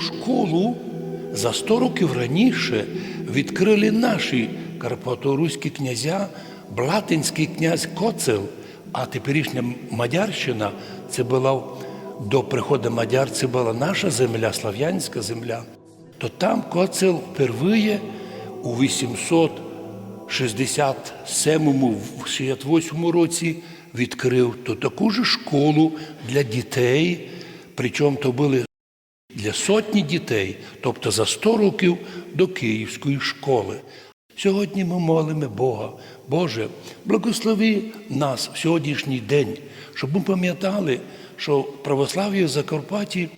Школу за 100 років раніше відкрили наші карпаторуські князя, Блатинський князь Коцел, а теперішня Мадярщина це була до приходу Мадяр, це була наша земля, слав'янська земля. То там Коцел впервые у 867-68 році відкрив то таку ж школу для дітей, причому то були для сотні дітей, тобто за 100 років до Київської школи. Сьогодні ми молимо Бога. Боже, благослови нас в сьогоднішній день, щоб ми пам'ятали, що православ'я в Закарпатті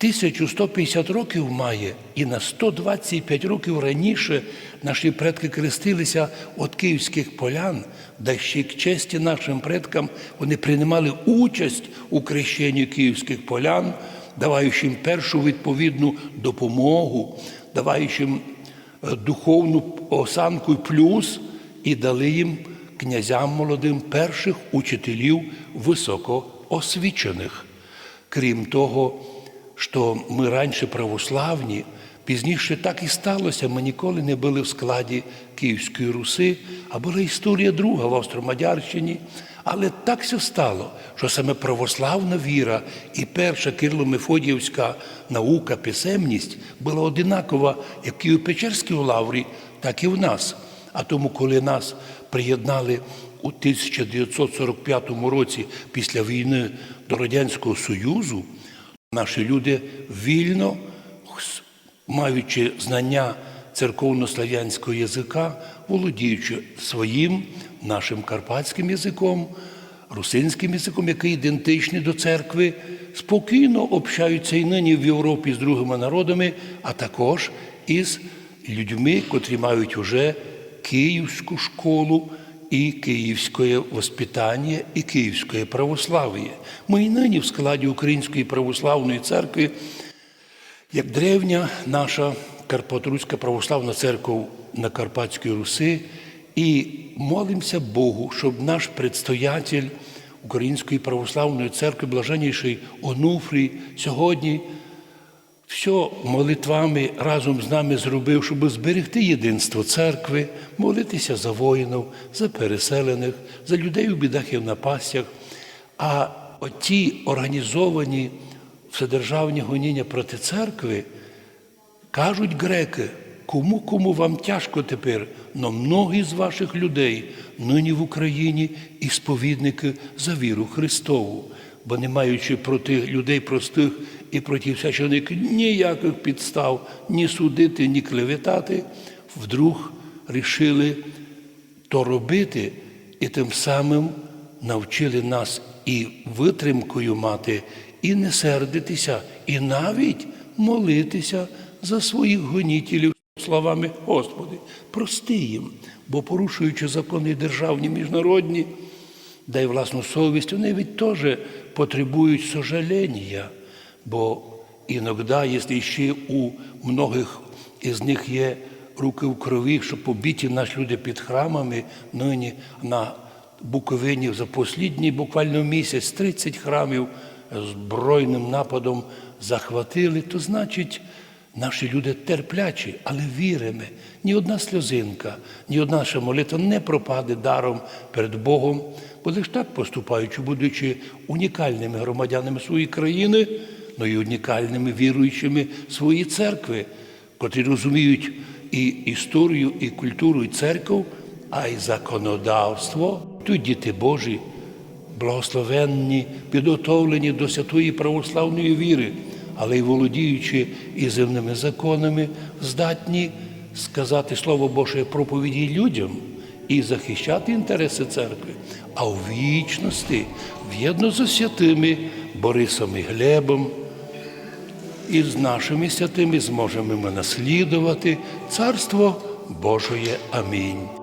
1150 років має, і на 125 років раніше наші предки крестилися від київських полян, де ще к честі нашим предкам вони приймали участь у крещенні київських полян, даваючи їм першу відповідну допомогу, даваючи їм е, духовну осанку плюс, і дали їм князям молодим перших учителів високоосвічених. Крім того, що ми раніше православні, пізніше так і сталося. Ми ніколи не були в складі Київської Руси, а була історія друга в Австро-Мадярщині. Але так все стало, що саме православна віра і перша Кирло-Мефодіївська наука, писемність була одинакова як і у Печерській лаврі, так і в нас. А тому, коли нас приєднали у 1945 році після війни до Радянського Союзу, Наші люди вільно, маючи знання церковно-слав'янського язика, володіючи своїм нашим карпатським язиком, русинським язиком, який ідентичний до церкви, спокійно общаються і нині в Європі з другими народами, а також із людьми, котрі мають уже київську школу і київське воспитання, і київське православ'я. Ми і нині в складі Української православної церкви, як древня наша Карпатруська православна церква на Карпатській Руси, і молимося Богу, щоб наш предстоятель Української православної церкви, блаженніший Онуфрій, сьогодні все молитвами разом з нами зробив, щоб зберегти єдинство церкви, молитися за воїнів, за переселених, за людей у бідах і в напастях. А оті організовані вседержавні гоніння проти церкви кажуть греки, кому кому вам тяжко тепер, но многі з ваших людей нині в Україні і сповідники за віру Христову, бо не маючи проти людей простих і проти священиків ніяких підстав ні судити, ні клеветати, вдруг рішили то робити, і тим самим навчили нас і витримкою мати, і не сердитися, і навіть молитися за своїх гонітелів словами Господи, прости їм, бо порушуючи закони державні міжнародні, дай власну совість, вони від теж потребують сожалення, бо іноді, якщо ще у многих із них є руки в крові, що побиті наші люди під храмами, нині на Буковині за послідній буквально місяць 30 храмів збройним нападом захватили, то значить. Наші люди терплячі, але віримо. Ні одна сльозинка, ні одна наша молитва не пропаде даром перед Богом, бо лише так поступаючи, будучи унікальними громадянами своєї країни, но й унікальними віруючими своєї церкви, котрі розуміють і історію, і культуру, і церкву, а й законодавство. Тут діти Божі, благословенні, підготовлені до святої православної віри але й володіючи і земними законами, здатні сказати Слово Боже проповіді людям і захищати інтереси церкви, а у вічності в'єдно з святими Борисом і Глебом. І з нашими святими зможемо ми наслідувати Царство Божоє. Амінь.